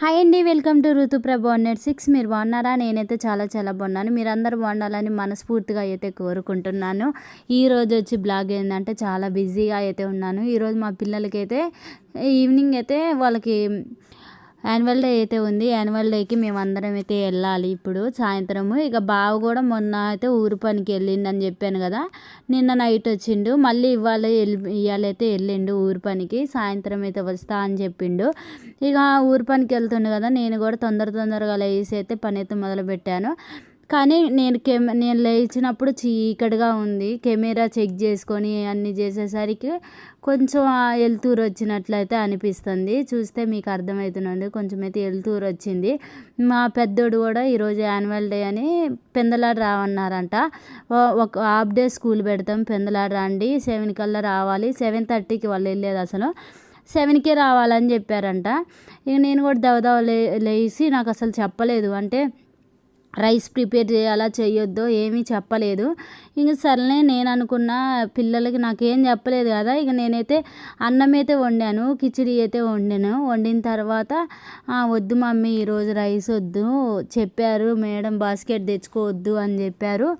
Hi అండి welcome to Rituprabha net six మీరు బాగున్నారా? నేనైతే చాలా చాలా బాగున్నాను. మీరందరూ బాగుండాలని మనస్ఫూర్తిగా అయితే కోరుకుంటున్నాను. ఈ వచ్చి బ్లాగ్ ఏంటంటే చాలా బిజీగా అయితే ఉన్నాను. ఈరోజు మా పిల్లలకైతే ఈవినింగ్ అయితే వాళ్ళకి యాన్యువల్ డే అయితే ఉంది. యాన్యువల్ డేకి మేము అందరం అయితే వెళ్ళాలి ఇప్పుడు. సాయంత్రము. ఇక బావ కూడా మొన్న అయితే ఊరు పనికి వెళ్ళిండు అని చెప్పాను కదా. నిన్న నైట్ వచ్చిండు. మళ్ళీ ఇవాళ ఇవాళైతే వెళ్ళిండు ఊరు పనికి. సాయంత్రం అయితే వస్తా అని చెప్పిండు. ఇక ఊరు పనికి వెళ్తుండు కదా. నేను కూడా తొందర తొందరగా లేసి అయితే పని అయితే మొదలు పెట్టాను కానీ నేను కెమె నేను లేచినప్పుడు చీకటిగా ఉంది. కెమెరా చెక్ చేసుకొని అన్నీ చేసేసరికి కొంచెం వెలుతురు వచ్చినట్లయితే అనిపిస్తుంది. చూస్తే మీకు అర్థమవుతుందండి. కొంచెం అయితే వెలుతురు వచ్చింది. మా పెద్దోడు కూడా ఈరోజు యాన్యువల్ డే అని పెందలాడు రావన్నారంట. ఒక హాఫ్ డే స్కూల్ పెడతాం పెందలాడు రండి. సెవెన్ కల్లా రావాలి. సెవెన్ థర్టీకి వాళ్ళు వెళ్ళేది అసలు. సెవెన్కే రావాలని చెప్పారంట. ఇక నేను కూడా దవదవ లే లేచి నాకు అసలు చెప్పలేదు. అంటే రైస్ ప్రిపేర్ చేయాలా చేయొద్దో ఏమీ చెప్పలేదు. ఇంక సర్లే నేను అనుకున్న పిల్లలకి నాకేం చెప్పలేదు కదా ఇక నేనైతే అన్నం అయితే వండాను కిచిడి అయితే వండాను. వండిన తర్వాత వద్దు మమ్మీ ఈరోజు రైస్ వద్దు చెప్పారు మేడం బాస్కెట్ తెచ్చుకోవద్దు అని చెప్పారు.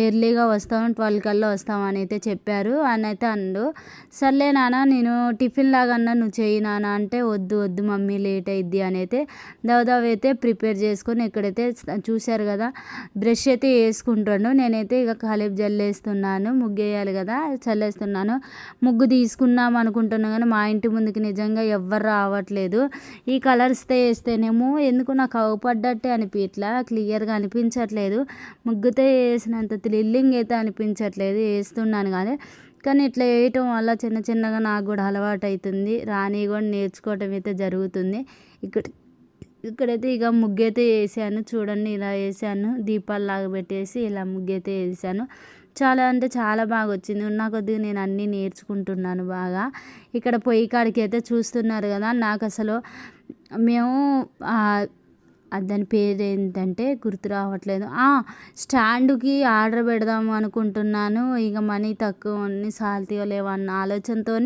ఎర్లీగా వస్తాం ట్వెల్వ్ కల్లా వస్తాం అని అయితే చెప్పారు. అని అయితే అండు సర్లే నాన్న నేను టిఫిన్ లాగా అన్నా నువ్వు చేయి నాన్న అంటే వద్దు వద్దు మమ్మీ లేట్ అయిద్ది అని అయితే దవదవ అయితే ప్రిపేర్ చేసుకొని ఇక్కడైతే చూశారు కదా బ్రష్ అయితే వేసుకుంటాడు. నేనైతే ఇక కాలేపు జల్లేస్తున్నాను ముగ్గు వేయాలి కదా చల్లేస్తున్నాను. ముగ్గు తీసుకున్నాం అనుకుంటున్నాను కానీ మా ఇంటి ముందుకి నిజంగా ఎవ్వరు రావట్లేదు. ఈ కలర్స్తో వేస్తేనేమో ఎందుకు నాకు అవపడ్డట్టే అనిపించట్లా క్లియర్గా అనిపించట్లేదు. ముగ్గుతో వేసినంత అంత థ్రిల్లింగ్ అయితే అనిపించట్లేదు వేస్తున్నాను కానీ కానీ ఇట్లా వేయటం వల్ల చిన్న చిన్నగా నాకు కూడా అలవాటు అవుతుంది రాని కూడా నేర్చుకోవటం అయితే జరుగుతుంది. ఇక్కడ ఇక్కడైతే ఇక ముగ్గు అయితే వేసాను. చూడండి ఇలా వేసాను. దీపాలు పెట్టేసి ఇలా ముగ్గు అయితే వేసాను. చాలా అంటే చాలా బాగా వచ్చింది. ఉన్న కొద్దిగా నేను అన్నీ నేర్చుకుంటున్నాను బాగా. ఇక్కడ పొయ్యి కాడికి అయితే చూస్తున్నారు కదా నాకు అసలు మేము దాని పేరు ఏంటంటే గుర్తు రావట్లేదు. స్టాండ్కి ఆర్డర్ పెడదాం అనుకుంటున్నాను. ఇక మనీ తక్కువ అన్ని సాల్తీయో లేవన్న ఆలోచనతో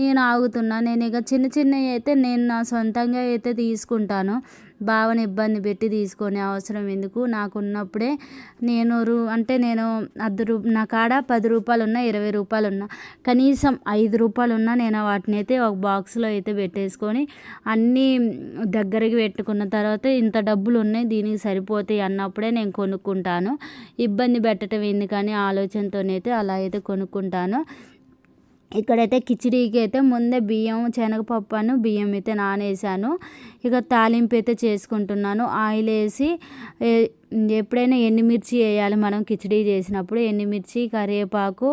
నేను ఆగుతున్నా. నేను ఇక చిన్న చిన్నవి అయితే నేను నా సొంతంగా అయితే తీసుకుంటాను. బావని ఇబ్బంది పెట్టి తీసుకునే అవసరం ఎందుకు? నాకు ఉన్నప్పుడే నేను రూ అంటే నేను అర్ధ రూ నా కాడ పది రూపాయలు ఉన్నా ఇరవై రూపాయలు ఉన్నా కనీసం ఐదు రూపాయలు ఉన్నా నేను వాటిని అయితే ఒక బాక్స్లో అయితే పెట్టేసుకొని అన్నీ దగ్గరికి పెట్టుకున్న తర్వాత ఇంత డబ్బులు ఉన్నాయి దీనికి సరిపోతాయి అన్నప్పుడే నేను కొనుక్కుంటాను. ఇబ్బంది పెట్టడం ఎందుకని ఆలోచనతోనైతే అలా అయితే కొనుక్కుంటాను. ఇక్కడైతే కిచిడీకి అయితే ముందే బియ్యం శనగపప్పు బియ్యం అయితే నానేసాను ఇక తాలింపు అయితే చేసుకుంటున్నాను. ఆయిల్ వేసి ఎప్పుడైనా ఎండుమిర్చి వేయాలి. మనం కిచిడీ చేసినప్పుడు ఎండుమిర్చి కరివేపాకు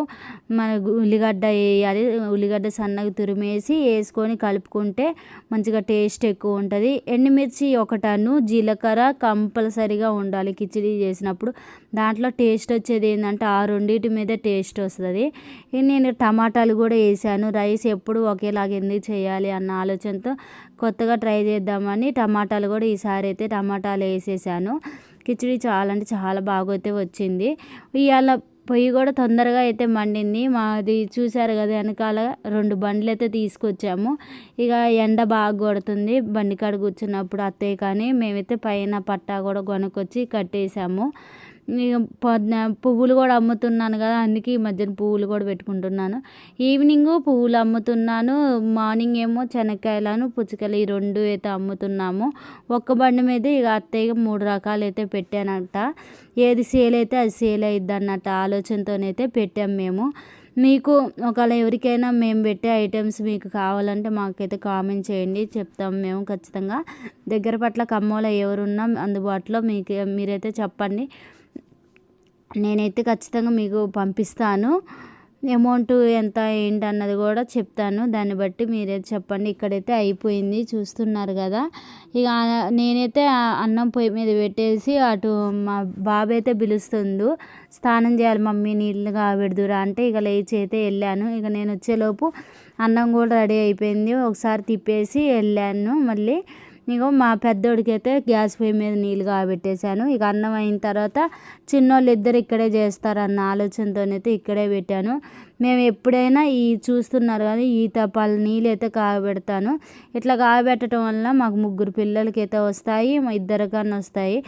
మన ఉల్లిగడ్డ వేయాలి. ఉల్లిగడ్డ సన్నగా తురిమేసి వేసుకొని కలుపుకుంటే మంచిగా టేస్ట్ ఎక్కువ ఉంటుంది. ఎండుమిర్చి ఒకటను జీలకర్ర కంపల్సరీగా ఉండాలి కిచడీ చేసినప్పుడు. దాంట్లో టేస్ట్ వచ్చేది ఏంటంటే ఆ రెండింటి మీద టేస్ట్ వస్తుంది. నేను టమాటాలు కూడా వేసాను. రైస్ ఎప్పుడు ఒకేలాగా ఎందుకు చేయాలి అన్న ఆలోచనతో కొత్తగా ట్రై చేద్దాం చేద్దామని టమాటాలు కూడా ఈసారి అయితే టమాటాలు వేసేసాను. కిచిడి చాలా అంటే చాలా బాగా అయితే వచ్చింది. ఇవాళ పొయ్యి కూడా తొందరగా అయితే మండింది. మాది చూసారు కదా వెనకాల రెండు బండ్లు అయితే తీసుకొచ్చాము. ఇక ఎండ బాగా కొడుతుంది. బండి కాడ కూర్చున్నప్పుడు అత్తయ్య కానీ మేమైతే పైన పట్టా కూడా కొనుక్కొచ్చి కట్టేసాము. పువ్వులు కూడా అమ్ముతున్నాను కదా అందుకే ఈ మధ్యన పువ్వులు కూడా పెట్టుకుంటున్నాను. ఈవినింగ్ పువ్వులు అమ్ముతున్నాను మార్నింగ్ ఏమో శనక్కాయలను పుచ్చకాయలు ఈ రెండు అయితే అమ్ముతున్నాము. ఒక్క బండి మీద ఇక అత్తయ్య మూడు రకాలు అయితే పెట్టానంట. ఏది సేల్ అయితే అది సేల్ అయిద్ది అన్నట్టు ఆలోచనతోనైతే పెట్టాం మేము. మీకు ఒకవేళ ఎవరికైనా మేము పెట్టే ఐటమ్స్ మీకు కావాలంటే మాకైతే కామెంట్ చేయండి చెప్తాం మేము ఖచ్చితంగా. దగ్గర పట్ల కమ్మోలో ఎవరున్నా అందుబాటులో మీకు మీరైతే చెప్పండి. నేనైతే ఖచ్చితంగా మీకు పంపిస్తాను. అమౌంట్ ఎంత ఏంటి అన్నది కూడా చెప్తాను. దాన్ని బట్టి మీరే చెప్పండి. ఇక్కడైతే అయిపోయింది చూస్తున్నారు కదా. ఇక నేనైతే అన్నం పొయ్యి మీద పెట్టేసి అటు మా బాబు అయితే పిలుస్తుండు. స్నానం చేయాలి మమ్మీ నీళ్ళు కాబెడుదురా అంటే ఇక లేచి అయితే వెళ్ళాను. ఇక నేను వచ్చేలోపు అన్నం కూడా రెడీ అయిపోయింది. ఒకసారి తిప్పేసి వెళ్ళాను. మళ్ళీ ఇగో మా పెద్దోడికైతే గ్యాస్ పొయ్యి మీద నీళ్ళు కాబెట్టేశాను. ఇక అన్నం అయిన తర్వాత చిన్నోళ్ళు ఇద్దరు ఇక్కడే చేస్తారన్న ఆలోచనతోనైతే ఇక్కడే పెట్టాను. మేము ఎప్పుడైనా ఈ చూస్తున్నారు కానీ ఈ తపాలు నీళ్ళు అయితే కాగబెడతాను ఇట్లా కాగబెట్టడం వల్ల మాకు ముగ్గురు పిల్లలకి అయితే వస్తాయి మా ఇద్దరికన్నా వస్తాయి.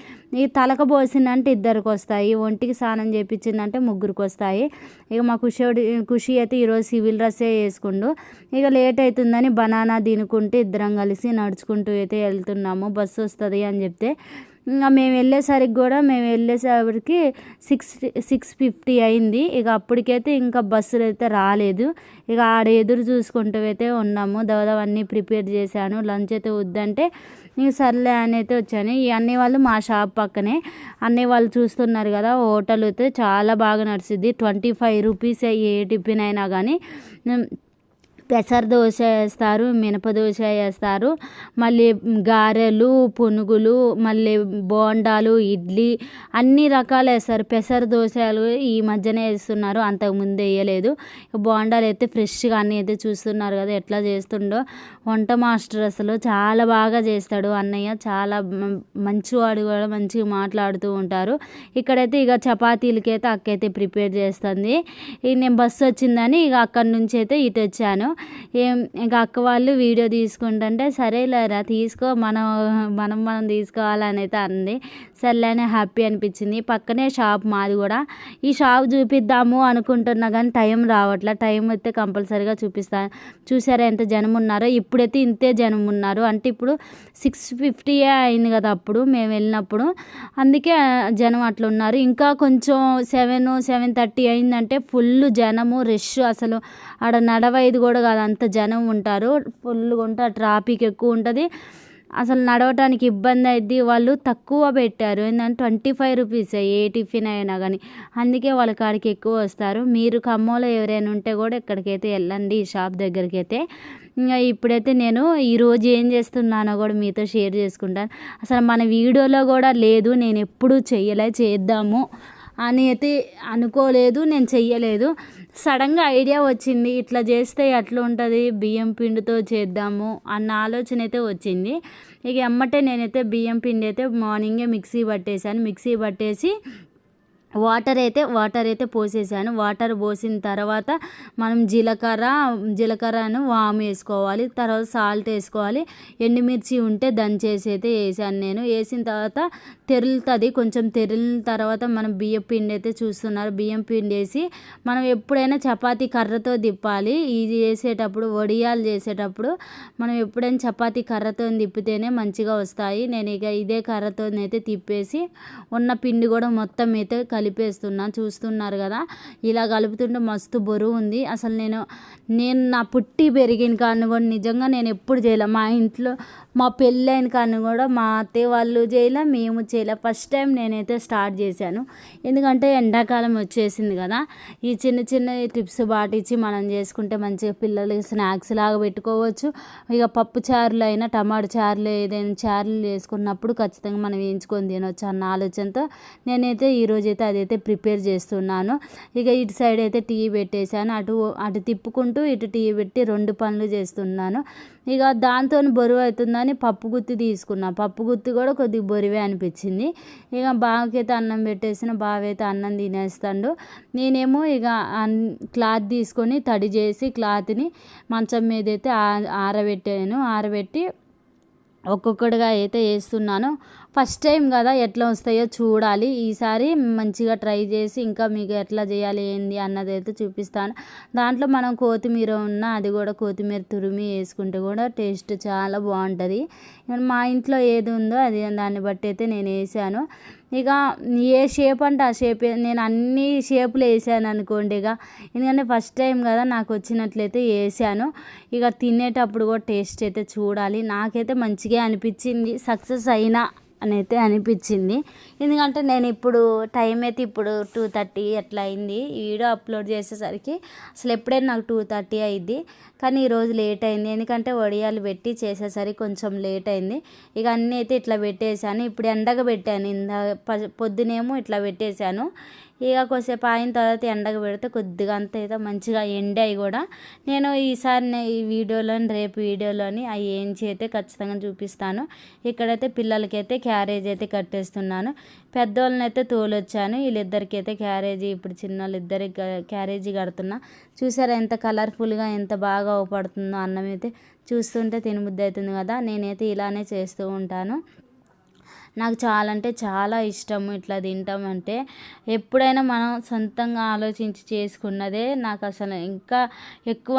ఈ తలక పోసిందంటే ఇద్దరికి వస్తాయి ఒంటికి స్నానం చేయించిందంటే ముగ్గురికి వస్తాయి. ఇక మా కుషోడి ఖుషి అయితే ఈరోజు సివిల్ డ్రెస్సే వేసుకుండు. ఇక లేట్ అవుతుందని బనానా తినుకుంటూ ఇద్దరం కలిసి నడుచుకుంటూ అయితే వెళ్తున్నాము బస్సు వస్తుంది అని చెప్తే ఇంకా మేము వెళ్ళేసరికి కూడా మేము వెళ్ళేసరికి సిక్స్ సిక్స్ ఫిఫ్టీ అయింది. ఇక అప్పటికైతే ఇంకా బస్సులు అయితే రాలేదు. ఇక ఆడ ఎదురు చూసుకుంటూ అయితే ఉన్నాము. దవదవ అన్నీ ప్రిపేర్ చేశాను. లంచ్ అయితే వద్దంటే ఇంక సర్లే అని అయితే వచ్చాను. ఈ అన్ని వాళ్ళు మా షాప్ పక్కనే. అన్ని వాళ్ళు చూస్తున్నారు కదా హోటల్ అయితే చాలా బాగా నడుస్తుంది ట్వంటీ ఫైవ్ రూపీస్ ఏ టిఫిన్ అయినా కానీ పెసర దోశ వేస్తారు మినప దోశ వేస్తారు. మళ్ళీ గారెలు పునుగులు మళ్ళీ బోండాలు ఇడ్లీ అన్ని రకాలు వేస్తారు. పెసర దోశలు ఈ మధ్యనే వేస్తున్నారు అంతకుముందు వేయలేదు. బోండాలు అయితే ఫ్రెష్గా అన్నీ అయితే చూస్తున్నారు కదా ఎట్లా చేస్తుండో. వంట మాస్టర్ అసలు చాలా బాగా చేస్తాడు అన్నయ్య. చాలా మంచివాడు కూడా మంచిగా మాట్లాడుతూ ఉంటారు. ఇక్కడైతే ఇక చపాతీలకైతే అక్కైతే ప్రిపేర్ చేస్తుంది. ఇక నేను బస్సు వచ్చిందని ఇక అక్కడి నుంచి అయితే ఇటు వచ్చాను. ఏం ఇంకా అక్క వాళ్ళు వీడియో తీసుకుంటుంటే సరేలేరా తీసుకో మనం మనం మనం తీసుకోవాలని అయితే అంది. సర్లేనే హ్యాపీ అనిపించింది. పక్కనే షాప్ మాది కూడా. ఈ షాప్ చూపిద్దాము అనుకుంటున్నా కానీ టైం రావట్లే. టైం అయితే కంపల్సరీగా చూపిస్తాను చూసారా ఎంత జనం ఉన్నారో? ఇప్పుడైతే ఇంతే జనం ఉన్నారు. అంటే ఇప్పుడు సిక్స్ ఫిఫ్టీయే అయింది కదా అప్పుడు మేము వెళ్ళినప్పుడు. అందుకే జనం అట్లా ఉన్నారు. ఇంకా కొంచెం సెవెన్ సెవెన్ థర్టీ అయిందంటే ఫుల్ జనము రష్ అసలు. ఆడ నడవైదు కూడా కాదు. అంత జనం ఉంటారు. ఫుల్గా ఉంటారు ట్రాఫిక్ ఎక్కువ ఉంటుంది. అసలు నడవటానికి ఇబ్బంది అయింది వాళ్ళు తక్కువ పెట్టారు. ఏంటంటే ట్వంటీ ఫైవ్ రూపీస్ ఏ టిఫిన్ అయినా కానీ అందుకే వాళ్ళ కాడికి ఎక్కువ వస్తారు. మీరు ఖమ్మంలో ఎవరైనా ఉంటే కూడా ఇక్కడికైతే వెళ్ళండి ఈ షాప్ దగ్గరికి అయితే ఇంకా ఇప్పుడైతే నేను ఈరోజు ఏం చేస్తున్నానో కూడా మీతో షేర్ చేసుకుంటాను. అసలు మన వీడియోలో కూడా లేదు నేను ఎప్పుడు చెయ్యలే చేద్దాము అని అయితే అనుకోలేదు నేను చెయ్యలేదు. సడన్గా ఐడియా వచ్చింది ఇట్లా చేస్తే ఎట్లా ఉంటుంది బియ్యం పిండితో చేద్దాము అన్న ఆలోచన అయితే వచ్చింది. ఇక ఎమ్మటే నేనైతే బియ్యం పిండి అయితే మార్నింగే మిక్సీ పట్టేశాను. మిక్సీ పట్టేసి వాటర్ అయితే వాటర్ అయితే పోసేసాను. వాటర్ పోసిన తర్వాత మనం జీలకర్ర జీలకర్రను వాము వేసుకోవాలి. తర్వాత సాల్ట్ వేసుకోవాలి. ఎండుమిర్చి ఉంటే దంచేసి అయితే వేసాను నేను. వేసిన తర్వాత తెరులుతుంది. కొంచెం తెరిలిన తర్వాత మనం బియ్యం పిండి అయితే చూస్తున్నారు. బియ్యం పిండి వేసి మనం ఎప్పుడైనా చపాతీ కర్రతో తిప్పాలి. ఇది చేసేటప్పుడు వడియాలు చేసేటప్పుడు మనం ఎప్పుడైనా చపాతీ కర్రతో తిప్పితేనే మంచిగా వస్తాయి. నేను ఇక ఇదే కర్రతో అయితే తిప్పేసి ఉన్న పిండి కూడా మొత్తం అయితే కలిపి కలిపేస్తున్నా చూస్తున్నారు కదా? ఇలా కలుపుతుంటే మస్తు బరువు ఉంది. అసలు నేను నేను నా పుట్టి పెరిగిన కాను కూడా నిజంగా నేను ఎప్పుడు చేయలే. మా ఇంట్లో మా పెళ్ళైన కాను కూడా మా అత్తయ్య వాళ్ళు చేయలే మేము చేయలే. ఫస్ట్ టైం నేనైతే స్టార్ట్ చేశాను. ఎందుకంటే ఎండాకాలం వచ్చేసింది కదా. ఈ చిన్న చిన్న టిప్స్ పాటించి మనం చేసుకుంటే మంచిగా పిల్లలకి స్నాక్స్ లాగా పెట్టుకోవచ్చు. ఇక పప్పు చారులు అయినా టమాటో చారులు ఏదైనా చారులు చేసుకున్నప్పుడు ఖచ్చితంగా మనం వేయించుకొని తినవచ్చు అన్న ఆలోచనతో నేనైతే ఈరోజు అయితే అదైతే ప్రిపేర్ చేస్తున్నాను. ఇక ఇటు సైడ్ అయితే టీ పెట్టేశాను. అటు అటు తిప్పుకుంటూ ఇటు టీ పెట్టి రెండు పనులు చేస్తున్నాను. ఇక దాంతో బరువు అవుతుందని పప్పు గుత్తి తీసుకున్నా. పప్పు గుత్తి కూడా కొద్దిగా బరువే అనిపించింది. ఇక బావకైతే అన్నం పెట్టేసిన బావైతే అన్నం తినేస్తాడు. నేనేమో ఇక క్లాత్ తీసుకొని తడి చేసి క్లాత్ని మంచం మీద అయితే ఆరబెట్టాను. ఆరబెట్టి ఒక్కొక్కటిగా అయితే వేస్తున్నాను. ఫస్ట్ టైం కదా ఎట్లా వస్తాయో చూడాలి. ఈసారి మంచిగా ట్రై చేసి ఇంకా మీకు ఎట్లా చేయాలి ఏంది అన్నది అయితే చూపిస్తాను. దాంట్లో మనం కొత్తిమీర ఉన్న అది కూడా కొత్తిమీర తురిమి వేసుకుంటే కూడా టేస్ట్ చాలా బాగుంటుంది. మా ఇంట్లో ఏది ఉందో అది దాన్ని బట్టి అయితే నేను వేసాను. ఇక ఏ షేప్ అంటే ఆ షేప్ నేను అన్ని షేపులు వేసాను అనుకోండి ఇక. ఎందుకంటే ఫస్ట్ టైం కదా నాకు వచ్చినట్లయితే వేసాను. ఇక తినేటప్పుడు కూడా టేస్ట్ అయితే చూడాలి. నాకైతే మంచిగా అనిపించింది. సక్సెస్ అయినా అని అయితే అనిపించింది. ఎందుకంటే నేను ఇప్పుడు టైం అయితే ఇప్పుడు టూ థర్టీ అట్లా అయింది. ఈ వీడియో అప్లోడ్ చేసేసరికి అసలు ఎప్పుడైనా నాకు టూ థర్టీ అయింది కానీ ఈరోజు లేట్ అయింది. ఎందుకంటే వడియాలు పెట్టి చేసేసరికి కొంచెం లేట్ అయింది. ఇక అన్నీ అయితే ఇట్లా పెట్టేశాను. ఇప్పుడు ఎండగా పెట్టాను. ఇందా పొద్దునేమో ఇట్లా పెట్టేశాను. ఇక కొద్దిసేపు అయిన తర్వాత ఎండకు పెడితే కొద్దిగా అంత అయితే మంచిగా ఎండాయి కూడా నేను ఈసారి ఈ వీడియోలోని రేపు వీడియోలోని అవి ఏంచి అయితే ఖచ్చితంగా చూపిస్తాను. ఇక్కడైతే పిల్లలకైతే క్యారేజ్ అయితే కట్టేస్తున్నాను. పెద్దోళ్ళనైతే తోలొచ్చాను. వీళ్ళిద్దరికైతే క్యారేజీ ఇప్పుడు చిన్న వాళ్ళిద్దరికి క్యారేజీ కడుతున్నా. చూసారా ఎంత కలర్ఫుల్గా ఎంత బాగా అవపడుతుందో అన్నం అయితే చూస్తుంటే తినబుద్ధి అవుతుంది కదా. నేనైతే ఇలానే చేస్తూ ఉంటాను. నాకు చాలా అంటే చాలా ఇష్టము ఇట్లా తింటామంటే ఎప్పుడైనా మనం సొంతంగా ఆలోచించి చేసుకున్నదే నాకు అసలు ఇంకా ఎక్కువ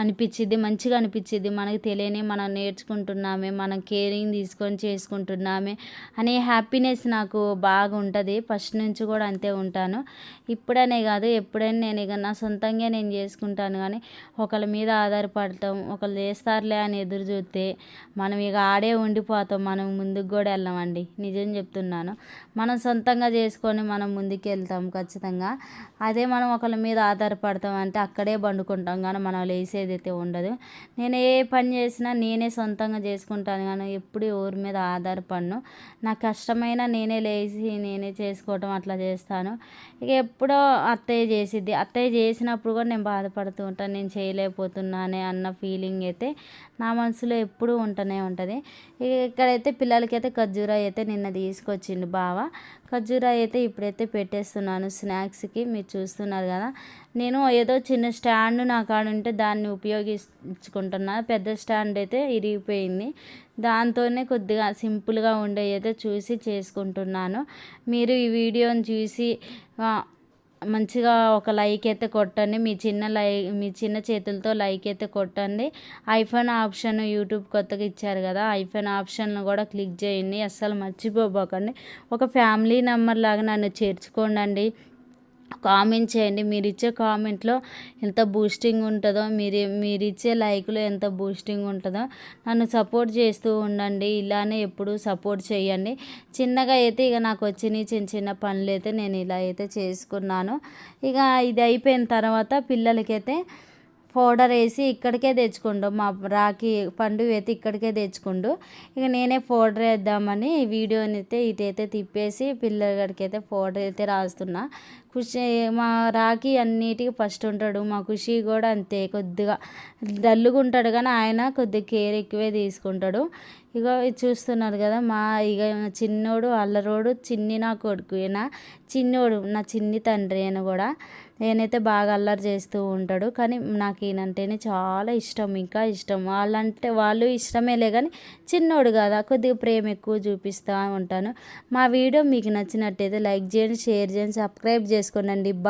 అనిపించింది మంచిగా అనిపించింది మనకు తెలియని మనం నేర్చుకుంటున్నామే మనం కేరింగ్ తీసుకొని చేసుకుంటున్నామే అనే హ్యాపీనెస్ నాకు బాగా ఉంటుంది ఫస్ట్ నుంచి కూడా అంతే ఉంటాను. ఇప్పుడనే కాదు ఎప్పుడైనా నేను ఇక నా సొంతంగా నేను చేసుకుంటాను కానీ ఒకళ్ళ మీద ఆధారపడతాం ఒకళ్ళు చేస్తారులే అని ఎదురు చూస్తే మనం ఇక ఆడే ఉండిపోతాం మనం ముందుకు కూడా వెళ్ళామండి. నిజం చెప్తున్నాను. మనం సొంతంగా చేసుకొని మనం ముందుకు వెళ్తాం ఖచ్చితంగా. అదే మనం ఒకళ్ళ మీద ఆధారపడతాం అంటే అక్కడే బండుకుంటాం కానీ మనం లేసేది అయితే ఉండదు. నేను ఏ పని చేసినా నేనే సొంతంగా చేసుకుంటాను కానీ ఎప్పుడు ఎవరి మీద ఆధారపడను. నాకు కష్టమైన నేనే లేచి నేనే చేసుకోవటం అట్లా చేస్తాను. ఇక ఎప్పుడో అత్తయ్య చేసిద్ది. అత్తయ్య చేసినప్పుడు కూడా నేను బాధపడుతూ ఉంటాను. నేను చేయలేకపోతున్నానే అన్న ఫీలింగ్ అయితే నా మనసులో ఎప్పుడూ ఉంటూనే ఉంటుంది. ఇక్కడైతే పిల్లలకైతే ఖర్జూరా అయితే నిన్న తీసుకొచ్చిండు బావ. ఖర్జూరా అయితే ఇప్పుడైతే పెట్టేస్తున్నాను స్నాక్స్కి మీరు చూస్తున్నారు కదా. నేను ఏదో చిన్న స్టాండ్ నా కాడ ఉంటే దాన్ని ఉపయోగించుకుంటున్నా. పెద్ద స్టాండ్ అయితే ఇరిగిపోయింది. దాంతోనే కొద్దిగా సింపుల్గా ఉండే అయితే చూసి చేసుకుంటున్నాను. మీరు ఈ వీడియోని చూసి మంచిగా ఒక లైక్ అయితే కొట్టండి. మీ చిన్న లై మీ చిన్న చేతులతో లైక్ అయితే కొట్టండి. ఐఫోన్ ఆప్షన్ యూట్యూబ్ కొత్తగా ఇచ్చారు కదా ఐఫోన్ ఆప్షన్ను కూడా క్లిక్ చేయండి. అస్సలు మర్చిపోబోకండి. ఒక ఫ్యామిలీ నెంబర్ లాగా నన్ను చేర్చుకోండి కామెంట్ చేయండి. మీరు ఇచ్చే కామెంట్లో ఎంత బూస్టింగ్ ఉంటుందో మీరు మీరు ఇచ్చే లైక్లో ఎంత బూస్టింగ్ ఉంటుందో నన్ను సపోర్ట్ చేస్తూ ఉండండి. ఇలానే ఎప్పుడు సపోర్ట్ చేయండి. చిన్నగా అయితే ఇక నాకు వచ్చిన చిన్న చిన్న పనులు అయితే నేను ఇలా అయితే చేసుకున్నాను. ఇక ఇది అయిపోయిన తర్వాత పిల్లలకైతే పౌడర్ వేసి ఇక్కడికే తెచ్చుకుండు. మా రాఖీ పండుగ అయితే ఇక్కడికే తెచ్చుకుండు. ఇక నేనే పౌడర్ వేద్దామని వీడియోని అయితే ఇటైతే తిప్పేసి పిల్లగాడికి అయితే పౌడర్ అయితే రాస్తున్నా. ఖుషి మా రాఖీ అన్నిటికీ ఫస్ట్ ఉంటాడు. మా ఖుషి కూడా అంతే. కొద్దిగా డల్లుగా ఉంటాడు కానీ ఆయన కొద్దిగా కేర్ ఎక్కువే తీసుకుంటాడు. ఇగో చూస్తున్నారు కదా మా ఇక చిన్నోడు అల్లరోడు చిన్ని నా కొడుకు. ఈయన చిన్నోడు నా చిన్ని తండ్రి ఆయన కూడా. నేనైతే బాగా అల్లరి చేస్తూ ఉంటాడు. కానీ నాకు ఈయనంటేనే చాలా ఇష్టం ఇంకా ఇష్టం. వాళ్ళంటే వాళ్ళు ఇష్టమేలే కానీ చిన్నోడు కదా కొద్దిగా ప్రేమ ఎక్కువ చూపిస్తూ ఉంటాను. మా వీడియో మీకు నచ్చినట్టయితే లైక్ చేయండి షేర్ చేయండి సబ్స్క్రైబ్ చేసుకోండి బా